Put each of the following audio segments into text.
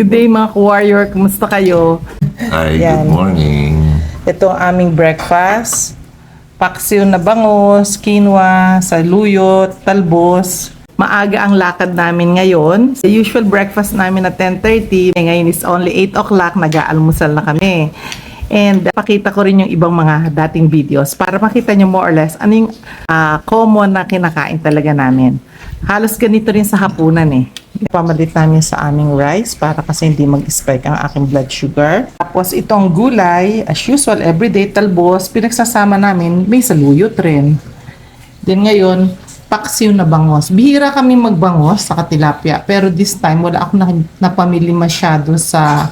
Good day mga warrior, kumusta kayo? Hi, Yan. good morning. Ito ang aming breakfast. Paksiw na bangos, quinoa, saluyot, talbos. Maaga ang lakad namin ngayon. The usual breakfast namin na 10.30. Ngayon is only 8 o'clock. Nag-aalmusal na kami. And uh, pakita ko rin yung ibang mga dating videos para makita nyo more or less ano yung ah, common na kinakain talaga namin. Halos ganito rin sa hapunan eh. Pamalit namin sa aming rice para kasi hindi mag-spike ang aking blood sugar. Tapos itong gulay, as usual, everyday talbos, pinagsasama namin, may saluyot rin. Then ngayon, paksiw na bangos. Bihira kami magbangos sa tilapia, pero this time wala ako na, napamili masyado sa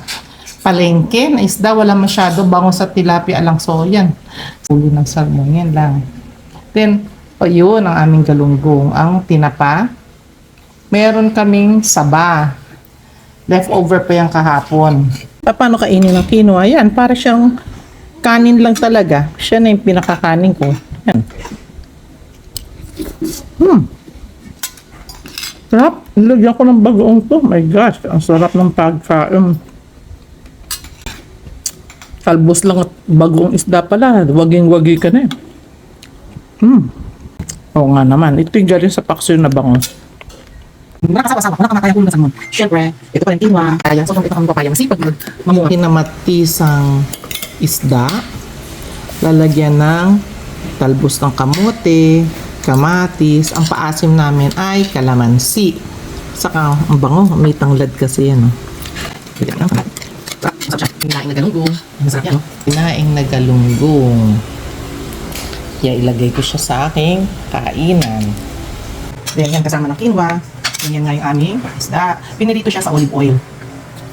palengke na isda, wala masyado bangos sa tilapia lang. So yan, ulo ng salmon, yan lang. Then, o yun ang aming galunggong, ang tinapa. Meron kaming saba. Leftover pa yung kahapon. Paano kainin ng quinoa? Yan, para siyang kanin lang talaga. Siya na yung pinakakanin ko. Yan. Hmm. Sarap. Nilagyan ko ng bagoong to. My gosh, ang sarap ng pagkain. Talbos lang at bagoong isda pala. Waging-wagi ka na eh. Hmm. Oo nga naman. Ito yung galing sa paksyo na bangos. Nakakasawa-sawa ko, nakamakaya ko na sa mga. Siyempre, ito pa rin quinoa. Kaya, sobrang ito kami papaya. Masipag mag mamunga. Kinamatisang isda. Lalagyan ng talbos ng kamote, kamatis. Ang paasim namin ay kalamansi. Saka ang bango, may tanglad kasi yan. Oh. Masarap siya. Hinaing na galunggong. Masarap yan? Pinaing na galunggong. Kaya ilagay ko siya sa aking kainan. Then, yan kasama ng quinoa. Yan nga yung aming isda. Pinirito siya sa olive oil.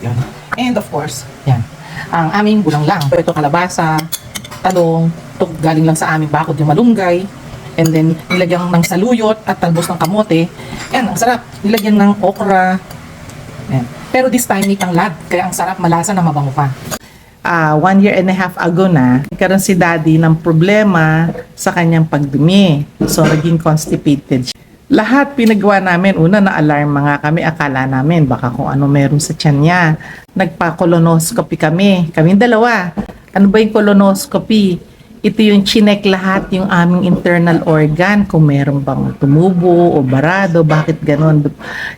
Yan. And of course, yan. Ang aming bulang lang. Ito kalabasa, talong, ito galing lang sa aming bakod yung malunggay. And then, nilagyan ng saluyot at talbos ng kamote. Yan, ang sarap. Nilagyan ng okra. Yan. Pero this time, may tanglad. Kaya ang sarap, malasa na mabango pa. ah one year and a half ago na, nagkaroon si daddy ng problema sa kanyang pagdumi. So, naging constipated. Lahat pinagawa namin, una na alarm mga kami, akala namin baka kung ano meron sa tiyan niya. Nagpa-colonoscopy kami, kami dalawa. Ano ba yung colonoscopy? Ito yung chinek lahat yung aming internal organ, kung meron bang tumubo o barado, bakit ganon.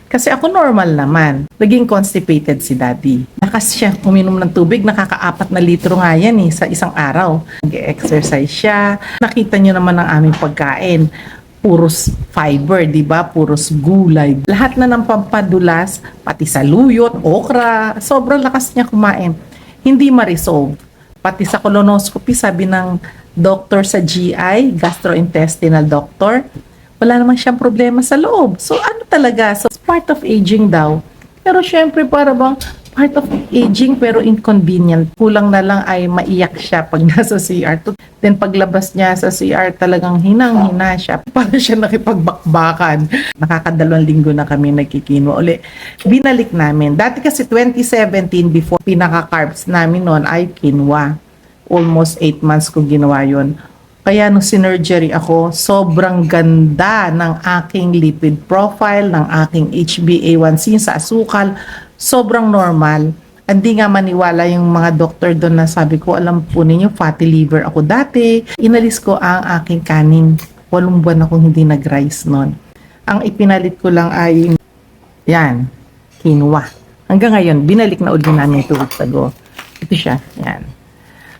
Kasi ako normal naman. Naging constipated si daddy. Nakas siya uminom ng tubig, nakakaapat na litro nga yan eh, sa isang araw. Nag-exercise siya. Nakita nyo naman ang aming pagkain. Puros fiber, di ba? Puros gulay. Lahat na ng pampadulas, pati saluyot, okra. Sobrang lakas niya kumain. Hindi ma-resolve. Pati sa colonoscopy, sabi ng doctor sa GI, gastrointestinal doctor, wala naman siyang problema sa loob. So ano talaga? So part of aging daw. Pero syempre para bang part of aging pero inconvenient. Kulang na lang ay maiyak siya pag nasa CR. Then paglabas niya sa CR talagang hinang-hina siya. Para siya nakipagbakbakan. Nakakadalawang linggo na kami nagkikino uli. Binalik namin. Dati kasi 2017 before pinaka-carbs namin noon ay quinoa. Almost 8 months ko ginawa yon. Kaya nung sinurgery ako, sobrang ganda ng aking lipid profile, ng aking HbA1c sa asukal, sobrang normal. Hindi nga maniwala yung mga doktor doon na sabi ko, alam po ninyo, fatty liver ako dati. Inalis ko ang aking kanin. Walong buwan akong hindi nag-rice noon. Ang ipinalit ko lang ay, yan, quinoa. Hanggang ngayon, binalik na uli namin two weeks ago. Ito siya, yan.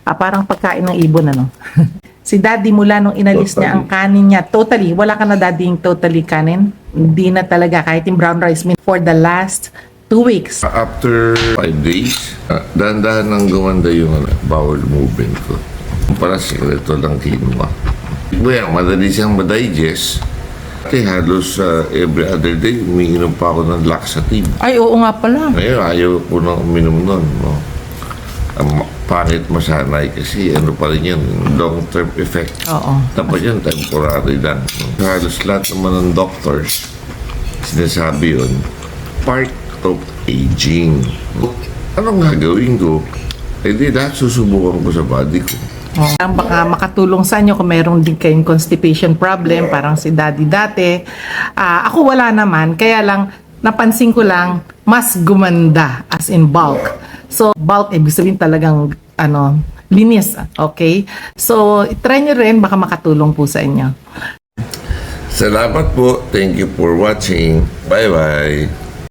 Ah, parang pagkain ng ibon, ano? si daddy mula nung inalis niya ang kanin niya, totally, wala ka na daddy yung totally kanin. Hindi na talaga, kahit yung brown rice for the last two weeks. After five days, uh, dahan-dahan nang gumanda yung ano, bowel movement ko. Para sikreto lang quinoa. Well, madali siyang madigest. Kasi halos uh, every other day, umiinom pa ako ng laxative. Ay, oo nga pala. Ngayon, ayaw ko na uminom nun. No? Ang ma- pangit masanay kasi ano pa rin yan, long-term effect. Oo. Tapos yan, temporary lang. No? Halos lahat naman ng doctors, sinasabi yun, part of aging. Ano nga gawin ko? Eh di, lahat susubukan ko sa body ko. Oh. Baka makatulong sa inyo kung meron din kayong constipation problem, parang si daddy dati. Uh, ako wala naman, kaya lang napansin ko lang, mas gumanda as in bulk. So, bulk, ibig sabihin talagang, ano, linis. Okay? So, try nyo rin, baka makatulong po sa inyo. Salamat po. Thank you for watching. Bye-bye.